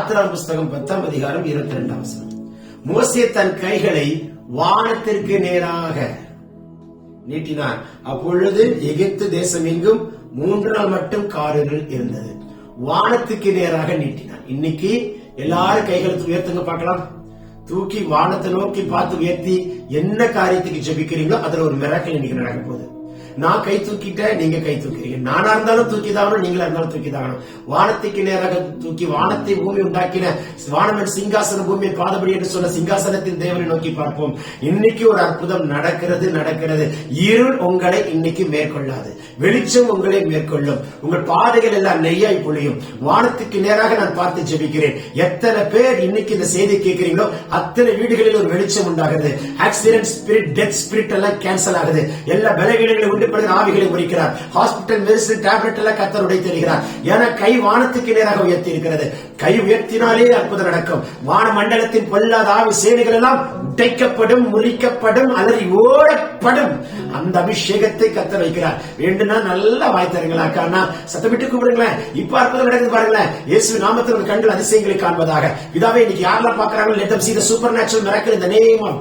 மூன்றாம் புஸ்தகம் பத்தாம் அதிகாரம் இருபத்தி ரெண்டாம் வசனம். மோசே தன் கைகளை வானத்திற்கு நேராக நீட்டினார். அப்பொழுது எகிப்து தேசம் எங்கும் மூன்று நாள் மட்டும் காரர்கள் இருந்தது. வானத்துக்கு நேராக நீட்டினார். இன்னைக்கு எல்லாரும் கைகளை உயர்த்துங்க பார்க்கலாம். தூக்கி வானத்தை நோக்கி பார்த்து உயர்த்தி என்ன காரியத்துக்கு ஜெபிக்கிறீங்களோ அதுல ஒரு மிராக்கள் இன்னைக்கு நடக்க போகுது நான் கை தூக்கிட்டேன் நீங்க கை தூக்கிறீங்க. நானா இருந்தாலும் தூக்கி தாகணும் நீங்களா இருந்தாலும் தூக்கி தாகணும் வானத்துக்கு நேராக தூக்கி வானத்தை பூமி உண்டாக்கின வானமன் சிங்காசன பூமியை பாதபடி என்று சொன்ன சிங்காசனத்தின் தேவனை நோக்கி பார்ப்போம். இன்னைக்கு ஒரு அற்புதம் நடக்கிறது நடக்கிறது. இருள் உங்களை இன்னைக்கு மேற்கொள்ளாது. வெளிச்சம் உங்களை மேற்கொள்ளும். உங்கள் பாதைகள் எல்லாம் நெய்யாய் பொழியும். வானத்துக்கு நேராக நான் பார்த்து ஜெபிக்கிறேன். எத்தனை பேர் இன்னைக்கு இந்த செய்தி கேட்கிறீங்களோ அத்தனை வீடுகளில் ஒரு வெளிச்சம் உண்டாகுது ஆக்சிடென்ட் ஸ்பிரிட் டெத் ஸ்பிரிட் எல்லாம் கேன்சல் ஆகுது. எல்லா பலகீனங்களை உண்டு பண்ணுகிற ஆவிகளை முறிக்கிறார். ஹாஸ்பிட்டல் மெடிசன் டேப்லெட் எல்லாம் கத்தர் உடை தருகிறார் ஏன்னா கை வானத்துக்கு நேராக உயர்த்தி இருக்கிறது கை உயர்த்தினாலே அற்புதம் நடக்கும். வான மண்டலத்தின் பொல்லாத ஆவி சேனைகள் எல்லாம் உடைக்கப்படும் முறிக்கப்படும் அல்லது ஓடப்படும். அந்த அபிஷேகத்தை கத்த வைக்கிறார். வேண்டுனா நல்லா வாய் தருங்களா சத்தமிட்டு கூப்பிடுங்களேன். இப்ப அற்புதம் நடக்குது பாருங்களேன். இயேசு நாமத்தில் ஒரு கண்கள் அதிசயங்களை காண்பதாக. இதாவே இன்னைக்கு யாரெல்லாம் பாக்குறாங்களோ let them see the supernatural miracle in the name of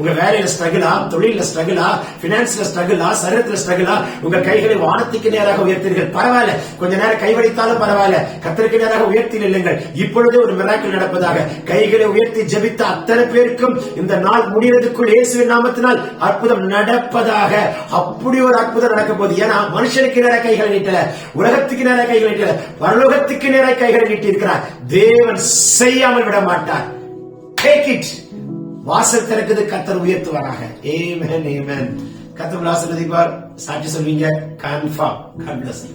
உங்க வேலையில ஸ்ட்ரகிளா தொழில ஸ்ட்ரகிளா பினான்ஸ்ல ஸ்ட்ரகிளா நேரத்தில் ஸ்ட்ரகிளா? உங்க கைகளை வானத்துக்கு நேராக உயர்த்தீர்கள். பரவாயில்ல. கொஞ்ச நேரம் கைவடித்தாலும் பரவாயில்ல. கத்தருக்கு நேராக உயர்த்தி நில்லுங்கள். இப்பொழுதே ஒரு மிராக்கள் நடப்பதாக. கைகளை உயர்த்தி ஜபித்த அத்தனை பேருக்கும் இந்த நாள் முடிவதற்குள் இயேசுவின் நாமத்தினால் அற்புதம் நடப்பதாக. அப்படி ஒரு அற்புதம் நடக்க போகுது ஏன்னா மனுஷனுக்கு நேர கைகளை நீட்டல. உலகத்துக்கு நேர கைகளை நீட்டல. பரலோகத்துக்கு நேர கைகளை நீட்டி இருக்கிறார் தேவன் செய்யாமல் விட மாட்டார். டேக் இட் வாசல் திறக்குது. கத்தர் உயர்த்துவாராக. ஏமன் ஏமன் Kata berasa tadi bar, saja sehingga kanfa, kan blessing.